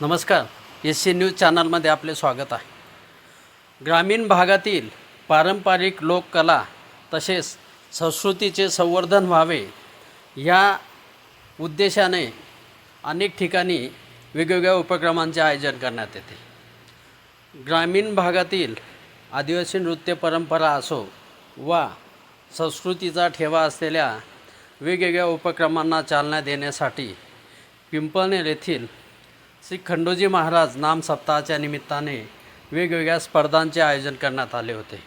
नमस्कार. S C news चॅनलमध्ये आपले स्वागत आहे. ग्रामीण भागातील पारंपरिक लोककला तसेच संस्कृतीचे संवर्धन व्हावे या उद्देशाने अनेक ठिकाणी वेगवेगळ्या उपक्रमांचे आयोजन करण्यात येते. ग्रामीण भागातील आदिवासी नृत्य परंपरा असो वा संस्कृतीचा ठेवा असलेल्या वेगवेगळ्या उपक्रमांना चालना देण्यासाठी पिंपळनेर येथील श्री खंडोजी महाराज नाम सप्ताहाच्या निमित्ताने वेगवेगळ्या स्पर्धांचे आयोजन करण्यात आले होते.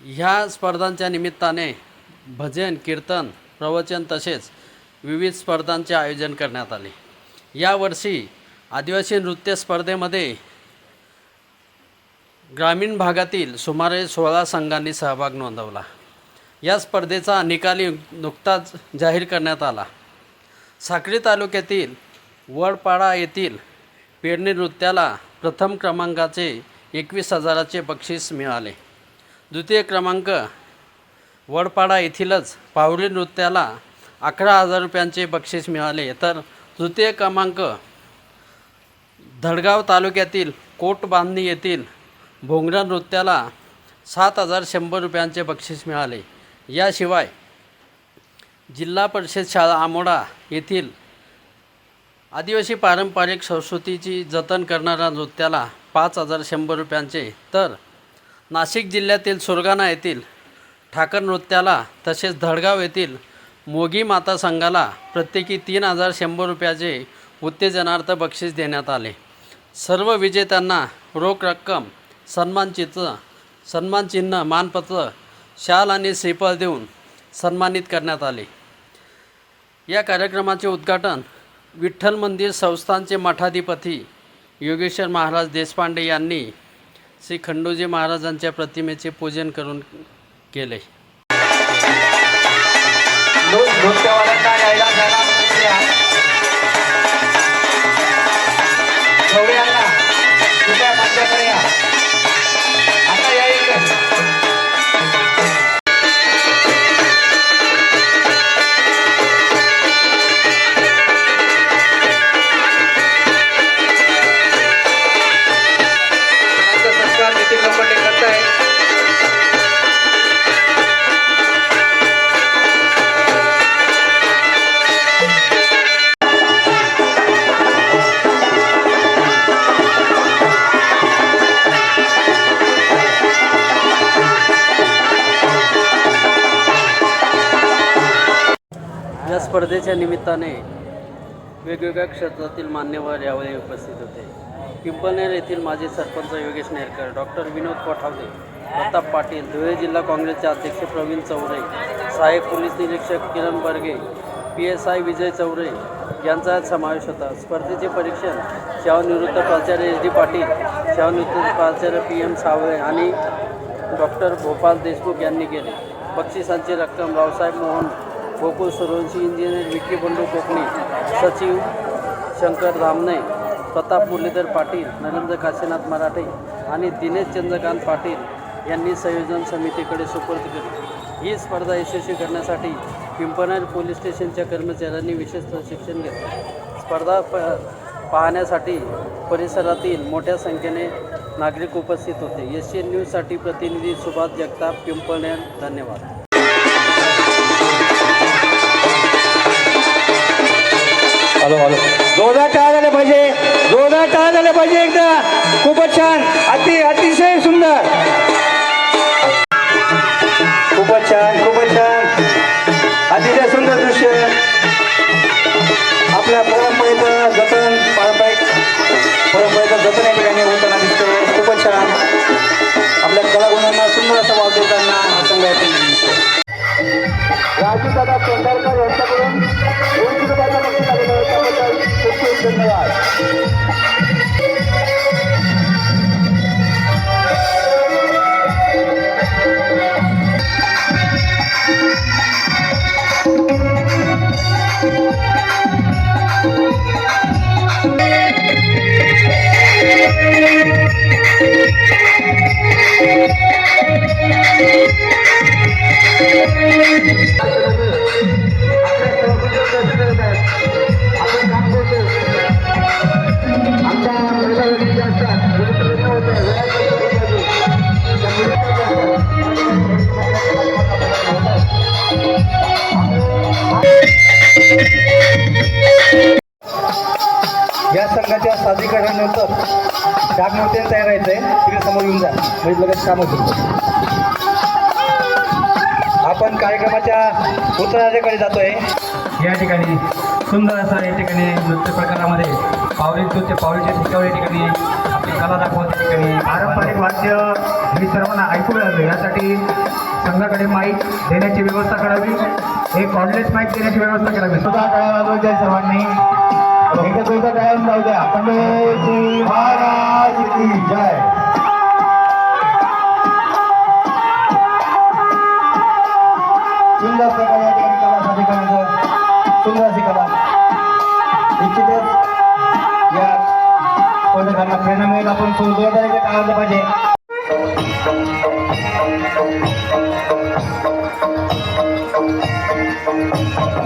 ह्या स्पर्धांच्या निमित्ताने भजन कीर्तन प्रवचन तसेच विविध स्पर्धांचे आयोजन करण्यात आले. यावर्षी आदिवासी नृत्य स्पर्धेमध्ये ग्रामीण भागातील सुमारे सोळा संघांनी सहभाग नोंदवला. या स्पर्धेचा निकाली नुकताच जाहीर करण्यात आला. साक्री तालुक्यातील वडपाडा येथील पेरणी नृत्याला प्रथम क्रमांकाचे एकवीस हजाराचे बक्षीस मिळाले. द्वितीय क्रमांक वडपाडा येथीलच पावरी नृत्याला अकरा हजार रुपयांचे बक्षीस मिळाले. तर तृतीय क्रमांक धडगाव तालुक्यातील कोट बांधणी येथील भोंगरा नृत्याला सात हजार शंभर रुपयांचे बक्षीस मिळाले. याशिवाय जिल्हा परिषद शाळा आमोडा येथील आदिवासी पारंपरिक संस्कृतीची जतन करणाऱ्या नृत्याला पाच हजार शंभर रुपयांचे. तर नाशिक जिल्ह्यातील सुरगाणा येथील ठाकर नृत्याला तसेच धडगाव येथील मोगी माता संघाला प्रत्येकी तीन हजार शंभर रुपयाचे उत्तेजनार्थ बक्षीस देण्यात आले. सर्व विजेत्यांना रोख रक्कम सन्मानचित्र सन्मानचिन्ह मानपत्र शाल आणि श्रीफळ देऊन सन्मानित करण्यात आले. या कार्यक्रमाचे उद्घाटन विठ्ठल मंदिर संस्थानचे मठाधिपती योगेश्वर महाराज देशपांडे यांनी श्री खंडोजी महाराजांच्या प्रतिमेचे पूजन करून केले. नृत्यवाल्यांना यायला जायला स्पर्धेच्या निमित्ताने वेगवेगळ्या क्षेत्रातील मान्यवर यावेळी उपस्थित होते. पिंपळनेर येथील माजी सरपंच योगेश नेरकर डॉक्टर विनोद कोठावदे प्रताप पाटील धुळे जिल्हा काँग्रेसचे अध्यक्ष प्रवीण चौरे सहाय्यक पोलीस निरीक्षक Kiran Barge P S I Vijay Chaure यांचा समावेश होता. स्पर्धेचे परीक्षण सेवानिवृत्त प्राचार्य एच डी पाटील सेवानिवृत्त प्राचार्य पी एम सावळे आणि डॉक्टर भोपाल देशमुख यांनी केले. बक्षिसांची रक्कम रावसाहेब मोहन गोकुळ सूर्यवंशी इंजिनियर विकी बंडू कोकणी सचिव शंकर धामणे प्रताप मुरलीधर पाटील नरेंद्र काशीनाथ मराठे आणि दिनेश चंद्रकांत पाटील यांनी संयोजन समितीकडे सुपूर्द केली. ही स्पर्धा यशस्वी करण्यासाठी पिंपनेर पोलीस स्टेशनच्या कर्मचाऱ्यांनी विशेष प्रशिक्षण घेतले. स्पर्धा प पाहण्यासाठी परिसरातील मोठ्या संख्येने नागरिक उपस्थित होते. एस एन न्यूजसाठी प्रतिनिधी सुभाष जगताप पिंपळनेर धन्यवाद. जोरदार टाळ झाले पाहिजे. जोरदार टाळ झाले पाहिजे एकदा. खूपच छान. अति अतिशय सुंदर. खूपच छान खूपच छान. अतिशय सुंदर दृश्य. आपल्या परंपरेचं जतन पारंपरिक परंपरेचं जतन या ठिकाणी होताना दिसतं. खूपच छान. आपल्या कलागुणांना सुंदर असं वाव देताना हा संघ या ठिकाणी दिसतो यांच्याकडून या संघाच्या सादरीकरणानंतर डागमोर्त्याला तयार राहायचं आहे तिकडे समोर येऊन जा. म्हणजे लगेच काम होतं आपण कार्यक्रमाच्या उत्तराधिकडे जातोय. या ठिकाणी सुंदर असं या ठिकाणी नृत्य प्रकारामध्ये पावली नृत्य पावलीच्या ठिकाणी या ठिकाणी आपली कला दाखवत या ठिकाणी पारंपरिक वाद्य ही सर्वांना ऐकू यावे यासाठी संघाकडे माईक देण्याची व्यवस्था करावी. एक कॉर्डलेस माईक देण्याची व्यवस्था करावी. सुद्धा टाळ्या वाजवायच्या सर्वांनी. एकदा दोघं टाळ्या जाऊ द्या. महाराज की जय. त्यांना प्रेरणा मिळेल आपण जोरदार टाळलं पाहिजे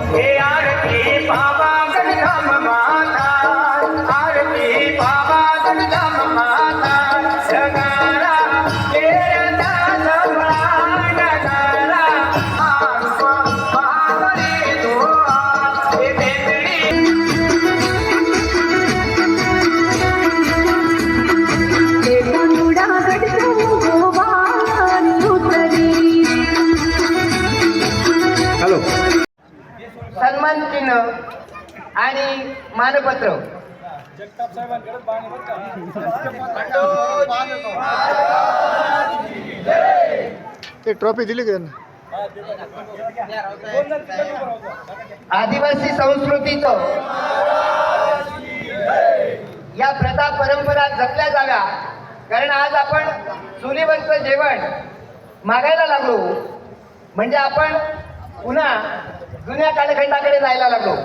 Hey! मानपत्र ते ट्रॉफी दिली का आदिवासी संस्कृतीचं या प्रथा परंपरा जपल्या जाव्या. कारण आज आपण चुलीवरचं जेवण मागायला लागलो. म्हणजे आपण पुन्हा जुन्या कालखंडाकडे जायला लागलो.